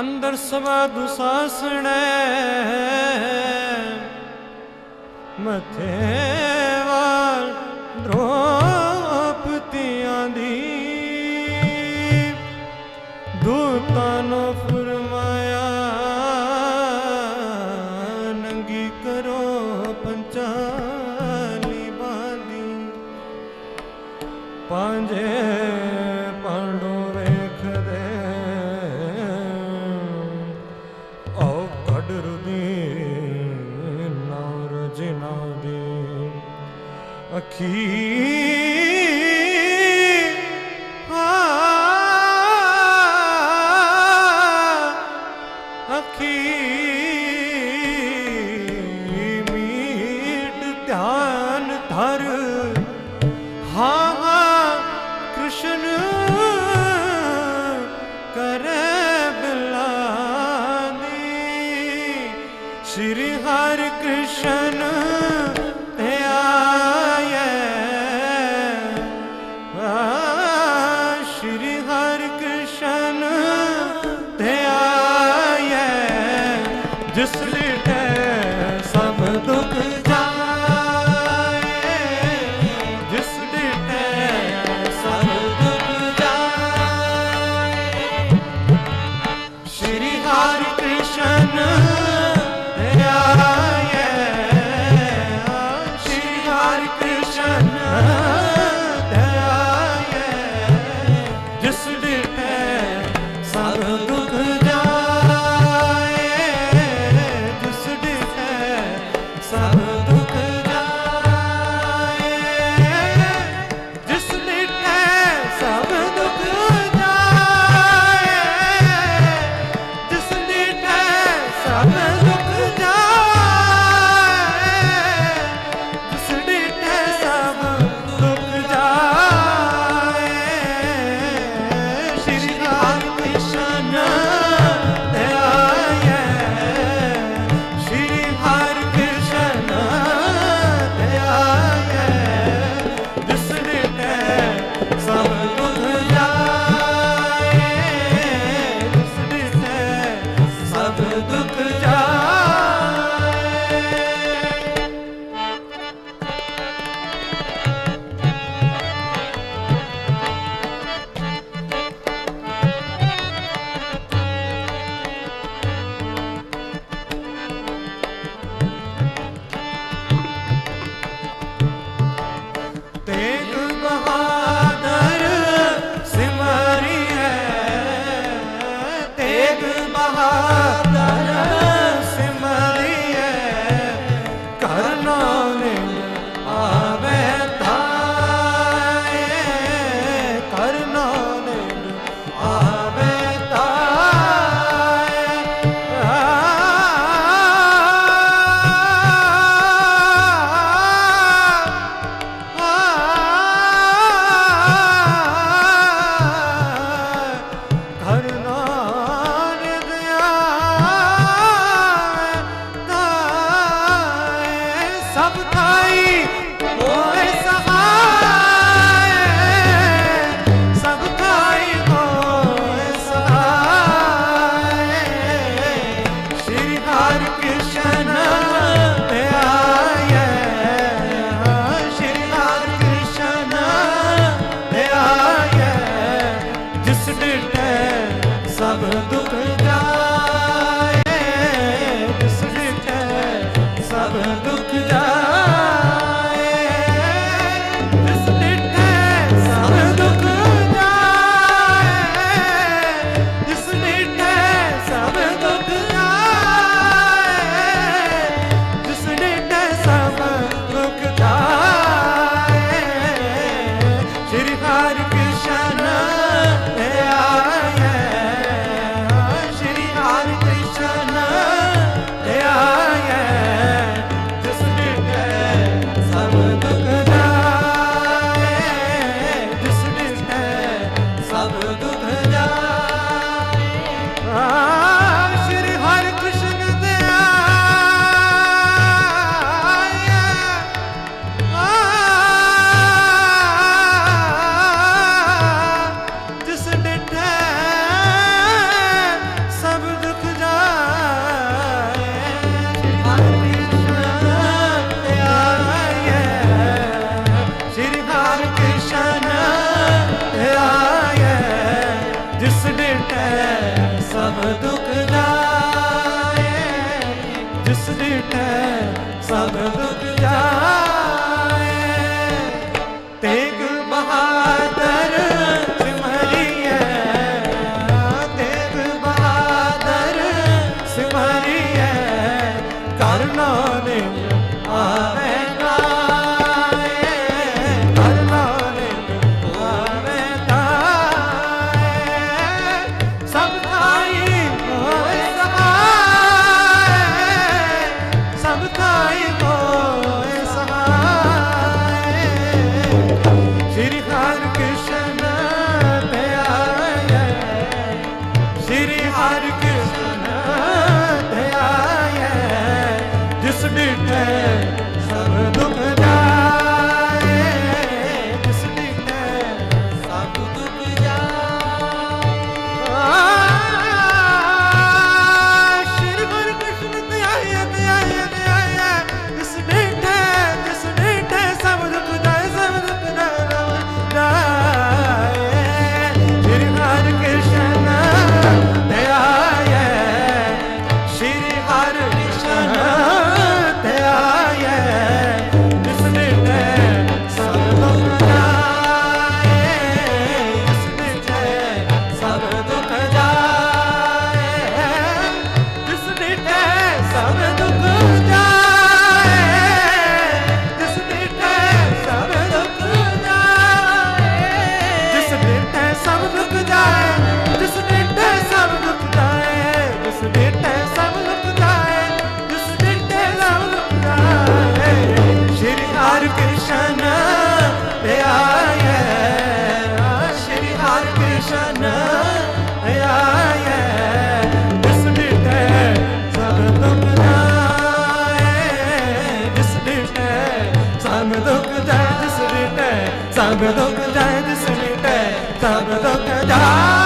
ਅੰਦਰ ਸਵਾ ਦੁਸਾਸਣੈ। ਮਥੇ ਵਾਲ ਦ੍ਰੋਪਤੀਆਂ aqui. ਜਿਸ ਜਿਸ ਡਿਟੈ ਸਭ ਦੁੱਖ ਜਾਏ। Krishna ਸਭ ਦੁਖ ਜਾਏ ਜਿਸ ਸਭ ਦੁੱਖ ਜਾਏ।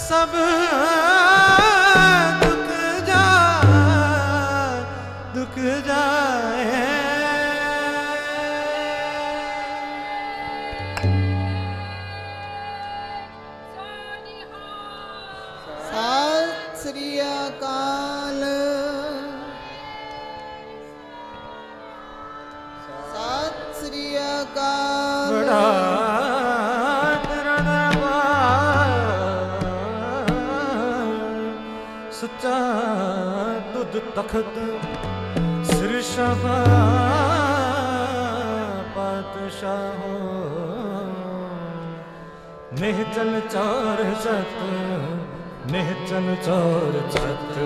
ਸਭ ਦੁਖ ਜਾਏ ਦੁਖ ਜਾਏ। ਸਤਿ ਸ੍ਰੀ ਅਕਾਲ। ਤਖਤ ਸਿਰ ਸ਼ਾਹ ਪਾਤਸ਼ਾਹੋ। ਨਿਹ ਚਲ ਚਾਰ ਸਤ ਨਿਹ ਚਲ ਚਾਰ ਸਤ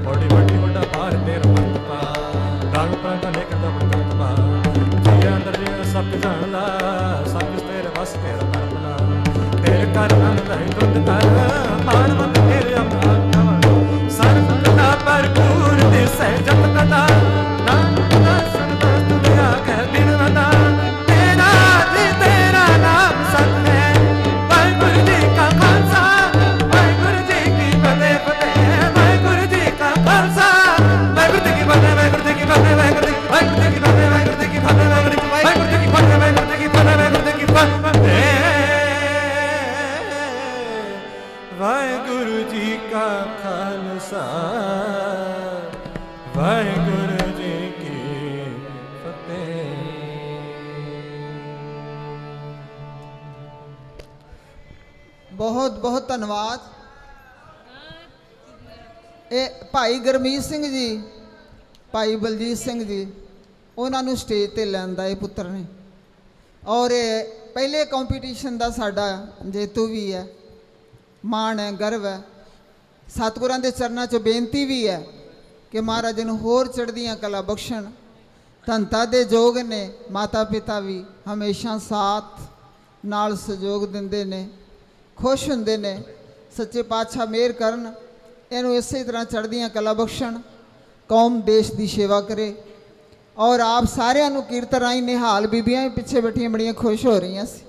ਬੜੀ ਵੱਡੀ ਵੱਡਾ ਪਾਰ ਤੇਰਾ ਮਤ ਪਾ ਦਾਨ ਪ੍ਰਾਂਤ ਨੇ ਕਰਦਾ ਵੱਡਾ ਤਬਾ ਜੀ ਅੰਦਰ ਸਭ ਜਾਣਦਾ ਸਭ ਤੇਰੇ ਵਸ ਤੇਰਾ ਕਰਮਲਾ ਤੇਰੇ ਕਰ ਮਨ ਵਾਹਿਗੁਰੂ ਜੀ ਕਾ ਖਾਲਸਾ। ਵਾਹਿਗੁਰੂ ਜੀ ਕੀ ਫਤਿਹ। ਬਹੁਤ ਬਹੁਤ ਧੰਨਵਾਦ। ਇਹ ਭਾਈ ਗਰਮੀਤ ਸਿੰਘ ਜੀ, ਭਾਈ ਬਲਜੀਤ ਸਿੰਘ ਜੀ, ਉਹਨਾਂ ਨੂੰ ਸਟੇਜ ਤੇ ਲੈਂਦਾ ਇਹ ਪੁੱਤਰ ਨੇ। ਔਰ ਇਹ ਪਹਿਲੇ ਕੰਪੀਟੀਸ਼ਨ ਦਾ ਸਾਡਾ ਜੇਤੂ ਵੀ ਹੈ। ਮਾਣ ਹੈ, ਗਰਵ ਹੈ। ਸਤਿਗੁਰਾਂ ਦੇ ਚਰਨਾਂ 'ਚ ਬੇਨਤੀ ਵੀ ਹੈ ਕਿ ਮਹਾਰਾਜ ਨੂੰ ਹੋਰ ਚੜ੍ਹਦੀਆਂ ਕਲਾ ਬਖਸ਼ਣ। ਧੰਤਾ ਦੇ ਜੋਗ ਨੇ ਮਾਤਾ ਪਿਤਾ ਵੀ ਹਮੇਸ਼ਾ ਸਾਥ ਨਾਲ ਸਹਿਯੋਗ ਦਿੰਦੇ ਨੇ, ਖੁਸ਼ ਹੁੰਦੇ ਨੇ, ਸੱਚੇ ਪਾਤਸ਼ਾਹ ਮਿਹਰ ਕਰਨ। ਇਹਨੂੰ ਇਸੇ ਤਰ੍ਹਾਂ ਚੜ੍ਹਦੀਆਂ ਕਲਾ ਬਖਸ਼ਣ। ਕੌਮ ਦੇਸ਼ ਦੀ ਸੇਵਾ ਕਰੇ। ਔਰ ਆਪ ਸਾਰਿਆਂ ਨੂੰ ਕੀਰਤਨ ਰਾਹੀਂ ਨਿਹਾਲ ਬੀਬੀਆਂ ਵੀ ਪਿੱਛੇ ਬੈਠੀਆਂ ਬੜੀਆਂ ਖੁਸ਼ ਹੋ ਰਹੀਆਂ ਸੀ।